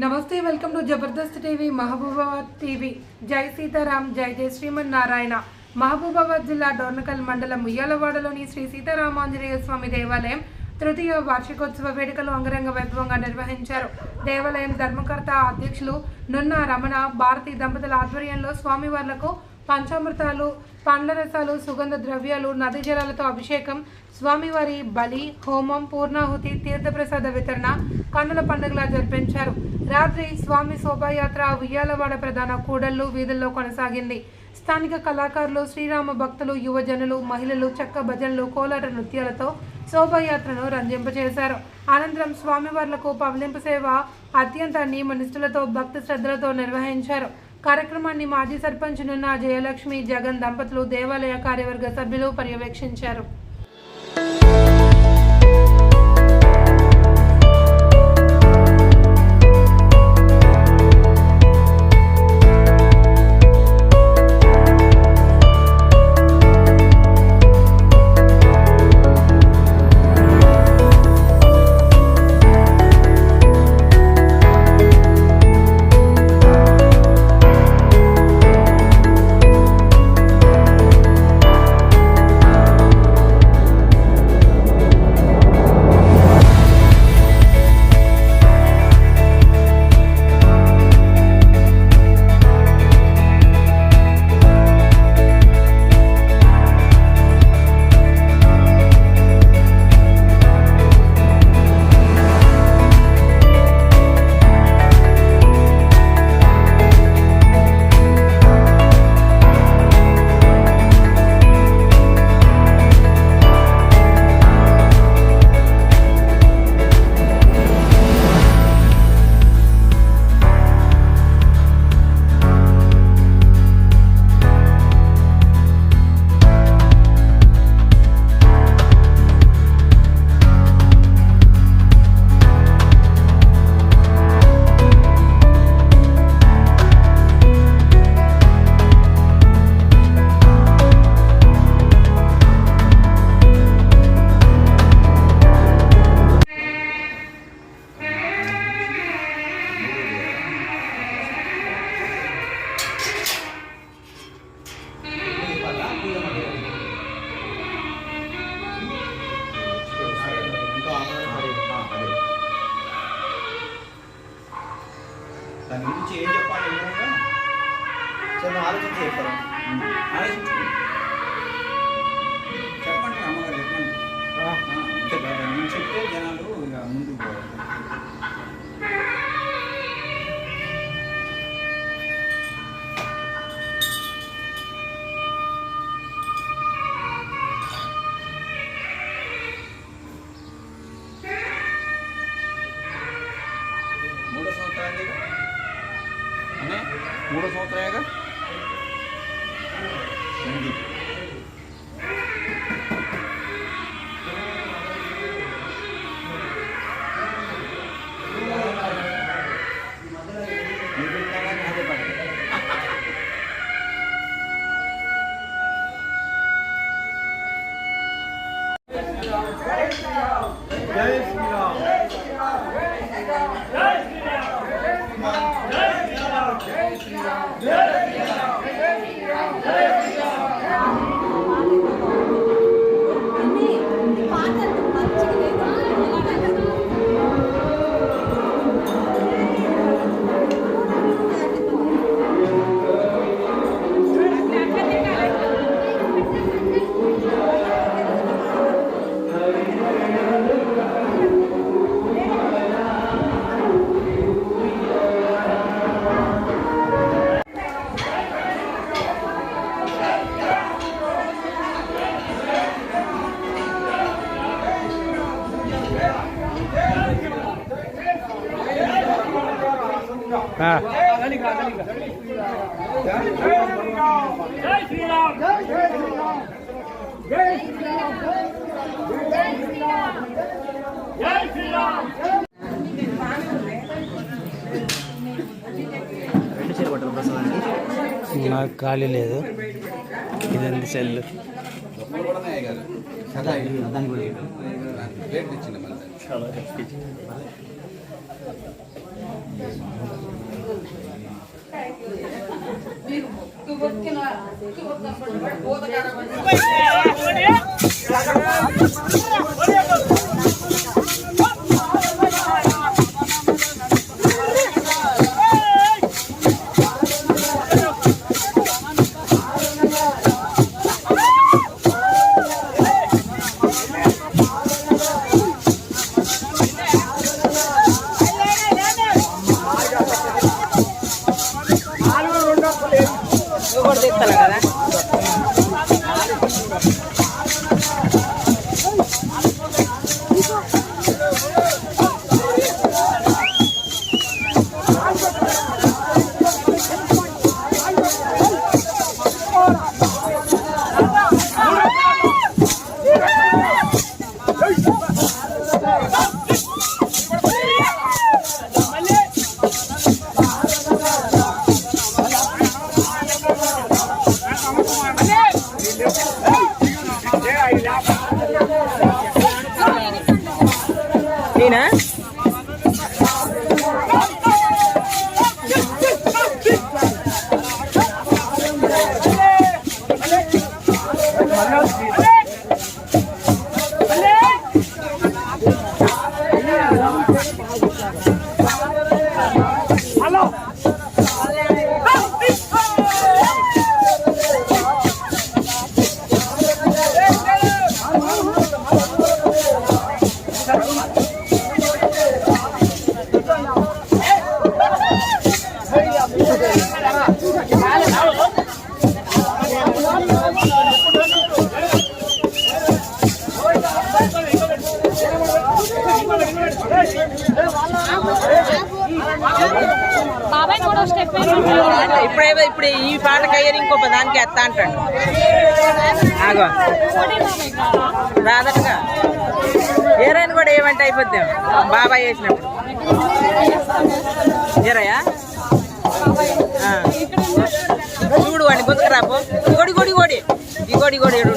నమస్తే welcome to Jabardasth TV Mahabubabad TV. జై సీతారాం జై జై శ్రీమన్నారాయణ. మహబూబాబాద్ జిల్లా డోర్నకల్ మండలం ఉయ్యాలవాడలోని శ్రీ సీతారామాంజనేయ స్వామి దేవాలయం తృతీయ వార్షికోత్సవ వేడుకలు అంగరంగ వైభవంగా నిర్వహించారు. దేవాలయం ధర్మకర్త అధ్యక్షులు నున్న రమణ భారతి దంపతుల ఆధ్వర్యంలో స్వామివార్లకు పంచామృతాలు పండ్ల రసాలు సుగంధ ద్రవ్యాలు నది జలాలతో అభిషేకం స్వామివారి బలి హోమం పూర్ణాహుతి తీర్థప్రసాద వితరణ కన్నుల పండుగలా జరిపించారు. రాత్రి స్వామి శోభాయాత్ర ఉయ్యాలవాడ ప్రధాన కూడళ్ళు వీధుల్లో కొనసాగింది. స్థానిక కళాకారులు శ్రీరామ భక్తులు యువజనులు మహిళలు చెక్క భజనలు కోలాట నృత్యాలతో శోభాయాత్రను రంజింపచేశారు. అనంతరం స్వామివార్లకు పవలింపు సేవ అత్యంత నియమనిష్ఠులతో భక్తి శ్రద్ధలతో నిర్వహించారు. కార్యక్రమాన్ని మాజీ సర్పంచ్ నున్న జయలక్ష్మి జగన్ దంపతులు దేవాలయ కార్యవర్గ సభ్యులు పర్యవేక్షించారు. wheel. మూడో సంవత్సరాలుగా నాకు ఖాళీ లేదు. ఇదండి సెల్ డబ్బులు కూడా ఉన్నాయి కదా సదా ఇది దానికి కూడా ఇవ్వు. రేట్ ఇచ్చింది మళ్ళీ. చాలా ಓದಕ್ಕೆ ಓದಕ್ಕೆ Yeah. ఇప్పుడే ఇప్పుడు ఈ పాటకి అయ్యారు ఇంకో దానికి ఎత్తా అంటాడు. ఆగో. రాదట్టుగా ఏరైనా కూడా ఏమంటే అయిపోద్దాం? బాబాయ్ వేసినప్పుడు ఏరాయా? చూడు వాడిని గుంతకు రాపో గొడి గొడి గొడి. ఈ గొడి గొడి ఏడు